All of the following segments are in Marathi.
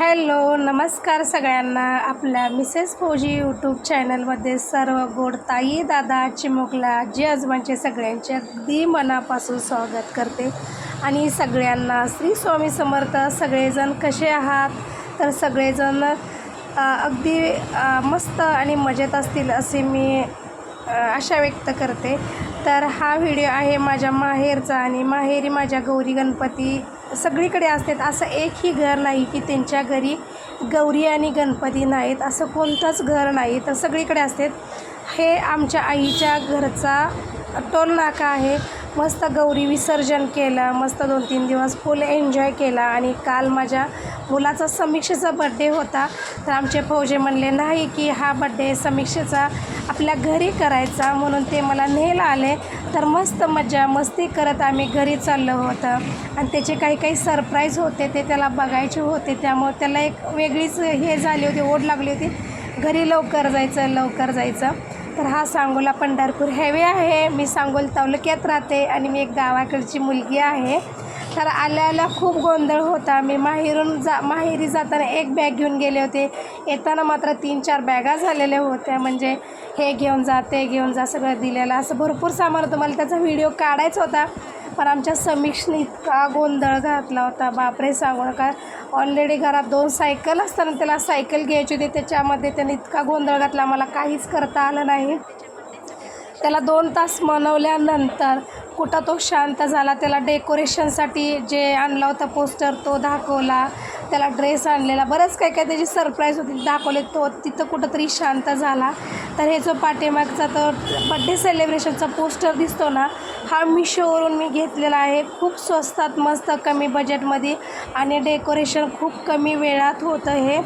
हॅलो नमस्कार सगळ्यांना. आपल्या मिसेस फौजी यूट्यूब चॅनलमध्ये सर्व गोड ताई दादा चिमुकला आजी आजोबांचे सगळ्यांचे अगदी मनापासून स्वागत करते. आणि सगळ्यांना श्री स्वामी समर्थ सगळेजण कसे आहात? तर सगळेजण अगदी मस्त आणि मजेत असतील असे मी आशा व्यक्त करते. तर हा व्हिडिओ आहे माझ्या माहेरचा आणि माहेरी माझ्या गौरी गणपती सगळीकडे असतात. असं एकही घर नाही की त्यांच्या घरी गौरी आणि गणपती नाहीत. असं कोणतंच घर नाही. तर सगळीकडे असतात. हे आमच्या आईच्या घरचा टोल नाका आहे. मस्त गौरी विसर्जन केलं मस्त दोन तीन दिवस फुल एन्जॉय केला आणि काल माझ्या मुलाचा समीक्षेचा बड्डे होता. तर आमचे फौजे म्हणले नाही की हा बड्डे समीक्षेचा आपल्या घरी करायचा. म्हणून ते मला न्यायला आले. तर मस्त मजा मस्ती करत आम्ही घरी चाललो होतं. आणि त्याचे काही काही सरप्राईज होते ते त्याला बघायचे होते. त्यामुळे त्याला एक वेगळीच हे झाली होती ओढ लागली होती. घरी लवकर जायचं लवकर जायचं. तर हा सांगोला पंढरपूर हायवे आहे. मी सांगोल तालुक्यात राहते आणि मी एक गावाकडची मुलगी आहे. तर आल्याला खूप गोंधळ होता. मी माहेरून जा माहेरी जाताना एक बॅग घेऊन गेले होते. येताना मात्र तीन चार बॅगा झालेल्या होत्या. म्हणजे हे घेऊन जा ते घेऊन जा सगळं दिलेलं. असं भरपूर सामान होतं. मला त्याचा व्हिडिओ काढायचा होता. पण आमच्या समीक्षने इतका गोंधळ घातला होता. बापरे सांगू का ऑलरेडी घरात दोन सायकल असताना त्याला सायकल घ्यायची होती. त्याच्यामध्ये त्याने इतका गोंधळ घातला. मला काहीच करता आलं नाही. त्याला दोन तास मनवल्यानंतर कुठं तो शांत झाला त्याला डेकोरेशनसाठी जे आणला होता पोस्टर तो दाखवला त्याला ड्रेस आणलेला बरंच काय काय त्याची सरप्राईज होती दाखवले तो तिथं कुठंतरी शांत झाला. तर हे जो पाठीमागचा तो बड्डे सेलिब्रेशनचा पोस्टर दिसतो ना हा मिशोवरून मी घेतलेला आहे. खूप स्वस्तात मस्त कमी बजेटमध्ये आणि डेकोरेशन खूप कमी वेळात होतं हे.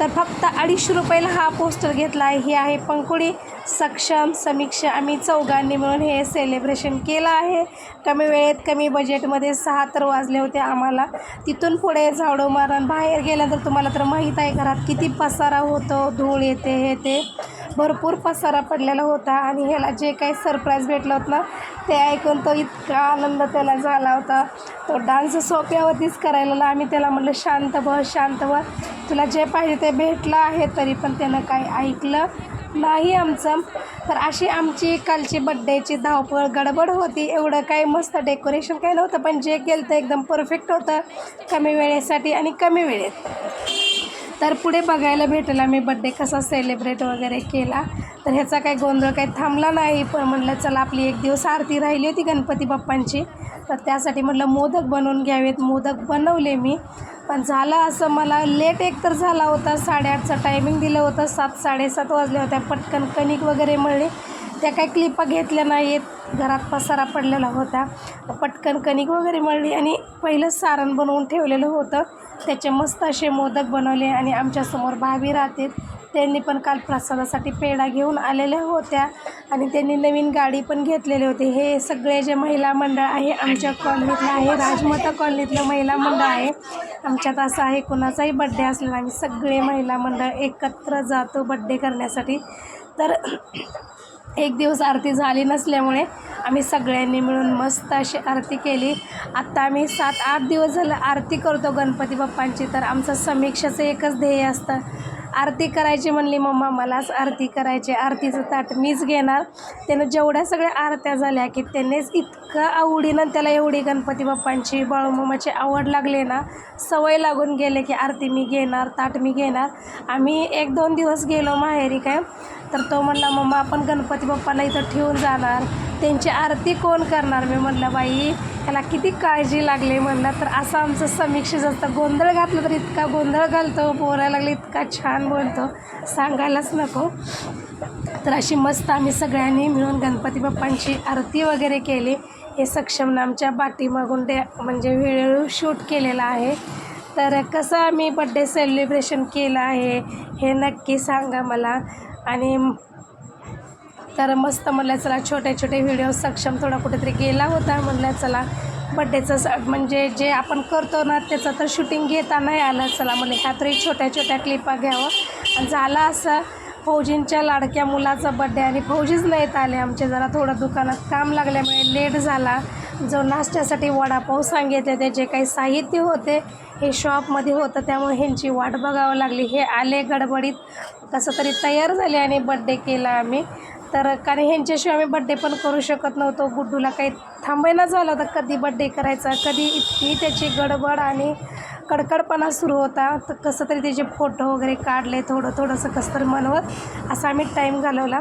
तर फक्त अडीचशे रुपयाला हा पोस्टर घेतला आहे ही आहे पंकुडी सक्षम समीक्षा आम्ही चौघांनी मिळून हे सेलिब्रेशन केलं आहे. कमी वेळेत कमी बजेटमध्ये सहा तर वाजले होते आम्हाला. तिथून पुढे झाडू मारण बाहेर गेल्यानंतर तुम्हाला तर माहीत आहे घरात किती पसारा होतो धूळ येते हे ते. भरपूर पसारा पडलेला होता आणि ह्याला जे काही सरप्राईज भेटलं होतं ना ते ऐकून तो इतका आनंद त्याला झाला होता. तो डान्स सोप्यावरतीच करायला आम्ही त्याला म्हटलं शांत बस शांत बस. तुला जे पाहिजे ते भेटलं आहे तरी पण त्यानं काही ऐकलं नाही आमचं. तर अशी आमची कालची बड्डेची धावपळ गडबड होती. एवढं काही मस्त डेकोरेशन काही नव्हतं पण जे केलं तर एकदम परफेक्ट होतं. कमी वेळेसाठी आणि कमी वेळेत. तर पुढे बघायला भेटेल आम्ही बड्डे कसा सेलिब्रेट वगैरे केला. तर ह्याचा काही गोंधळ काही थांबला नाही. पण म्हटलं चला आपली एक दिवस आरती राहिली होती गणपती बाप्पांची. तर त्यासाठी म्हटलं मोदक बनवून घ्यावेत. मोदक बनवले मी. पण झालं असं मला लेट एक तर झाला होता. साडेआठचा टायमिंग दिलं होतं. सात साडेसात वाजले होत्या पटकन कणिक वगैरे मळले. त्या काही क्लिपा घेतल्या नाहीत. घरात पसारा पडलेला होता. पटकन कणिक वगैरे मळली आणि पहिलं सारण बनवून ठेवलेलं होतं. त्याचे मस्त असे मोदक बनवले आणि आमच्यासमोर भाभी राहते त्यांनी पण काल प्रसादासाठी पेढा घेऊन आलेल्या होत्या आणि त्यांनी नवीन गाडी पण घेतलेली होती. हे सगळे जे महिला मंडळ आहे आमच्या कॉलनीतलं आहे राजमाता कॉलनीतलं महिला मंडळ आहे. आमच्यात असं आहे कुणाचाही बड्डे असलेला आम्ही सगळे महिला मंडळ एकत्र जातो बड्डे करण्यासाठी. तर एक दिवस आरती झाली नसल्यामुळे आम्ही सगळ्यांनी मिळून मस्त अशी आरती केली. आत्ता आम्ही सात आठ दिवस झालं आरती करतो गणपती बाप्पांची. तर आमचं समीक्षाचं एकच ध्येय असतं. आरती करायची म्हणली मम्मा मलाच आरती करायची आरतीचं ताट मीच घेणार. त्यानं जेवढ्या सगळ्या आरत्या झाल्या की त्यानेच इतकं आवडीनं त्याला एवढी गणपती बाप्पांची बाळूमामाची आवड लागली ना सवय लागून गेले की आरती मी घेणार ताट मी घेणार. आम्ही एक दोन दिवस गेलो माहेरी काय तर तो म्हणला मम्मा आपण गणपती बाप्पाला इथं ठेवून जाणार. त्यांची आरती कोण करणार? मी म्हणलं बाई ह्याला किती काळजी लागली. म्हणलं तर असं आमचं समीक्षेच असतं. गोंधळ घातलं तर इतका गोंधळ घालतो बोलायला लागले इतका छान बोलतो. सांगायलाच नको. तर अशी मस्त आम्ही सगळ्यांनी मिळून गणपती बाप्पांची आरती वगैरे केली. हे सक्षमनं आमच्या पाठीमागून ते म्हणजे व्हिडिओ शूट केलेलं आहे. तर कसं आम्ही बड्डे सेलिब्रेशन केलं आहे हे नक्की सांगा मला. आणि तर मस्त म्हणलं चला छोटे छोटे व्हिडिओ सक्षम थोडा कुठेतरी गेला होता. म्हणलं चला बड्डेचं स म्हणजे जे आपण करतो ना त्याचं तर शूटिंग घेता नाही आलं. चला म्हणलं ह्या तरी छोट्या छोट्या क्लिपा घ्यावं. आणि झालं असं फौजींच्या लाडक्या मुलाचा बड्डे आणि फौजीच नाहीत आले. आमचे जरा थोडं दुकानात काम लागल्यामुळे लेट झाला. जो नाश्त्यासाठी वडापाव सांगितले ते जे काही साहित्य होते हे शॉपमध्ये होतं त्यामुळे ह्यांची वाट बघावं लागली. हे आले गडबडीत कसं तरी तयार झाले आणि बड्डे केला आम्ही. तर कारण ह्यांच्याशिवाय आम्ही बड्डे पण करू शकत नव्हतो. गुड्डूला काही थांबायला झालं होता कधी बड्डे करायचा कधी इतकी त्याची गडबड आणि कडकडपणा सुरू होता. तर कसं तरी त्याचे फोटो वगैरे काढले थोडं थोडंसं कसं तरी मनवत असा आम्ही टाईम घालवला.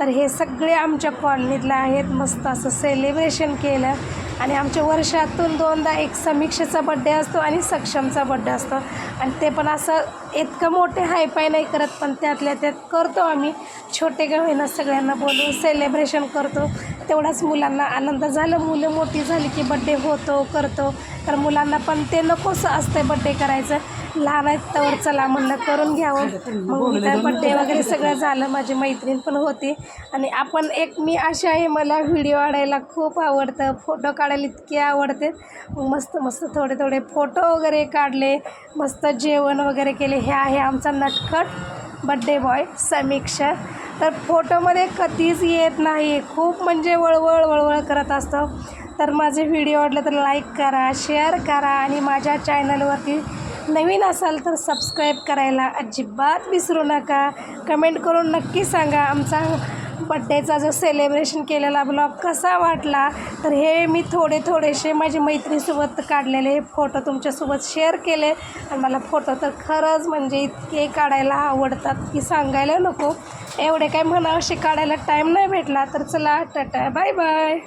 तर हे सगळे आमच्या कॉलनीतले आहेत. मस्त असं सेलिब्रेशन केलं. आणि आमच्या वर्षातून दोनदा एक समीक्षेचा बड्डे असतो आणि सक्षमचा बड्डे असतो. आणि ते पण असं इतकं मोठे हायपाय नाही करत पण त्यातल्या त्यात करतो आम्ही. छोटे का सगळ्यांना बोलून सेलिब्रेशन करतो. तेवढाच मुलांना आनंद झाला. मुलं मोठी झाली की बड्डे होतो करतो. तर मुलांना पण ते नकोसं असतं बड्डे करायचं. लहान आहेत तर चला म्हणलं करून घ्यावं. मग बड्डे वगैरे सगळं झालं माझी मैत्रीण पण होती. आणि आपण एक मी अशी आहे मला व्हिडिओ काढायला खूप आवडतं. फोटो काढायला इतके आवडते. मस्त मस्त थोडे थोडे फोटो वगैरे काढले. मस्त जेवण वगैरे केले. हे आहे आमचा नटखट बड्डे बॉय समीक्षा. तर फोटोमध्ये कधीच येत नाही. खूप म्हणजे वळवळ वळवळ करत असतो. तर माझे व्हिडिओ आवडले तर लाईक करा शेअर करा. आणि माझ्या चॅनलवरती नवीन असाल तर सबस्क्राईब करायला अजिबात विसरू नका. कमेंट करून नक्की सांगा आमचा बड्डेचा जो सेलिब्रेशन केलेला ब्लॉग कसा वाटला. तर हे मी थोडे थोडेसे माझ्या मैत्रीसोबत काढलेले हे फोटो तुमच्यासोबत शेअर केले. आणि मला फोटो तर खरंच म्हणजे इतके काढायला आवडतात की सांगायला नको. एवढे काय म्हणावशे काढायला टाईम नाही भेटला. तर चला टाटा बाय बाय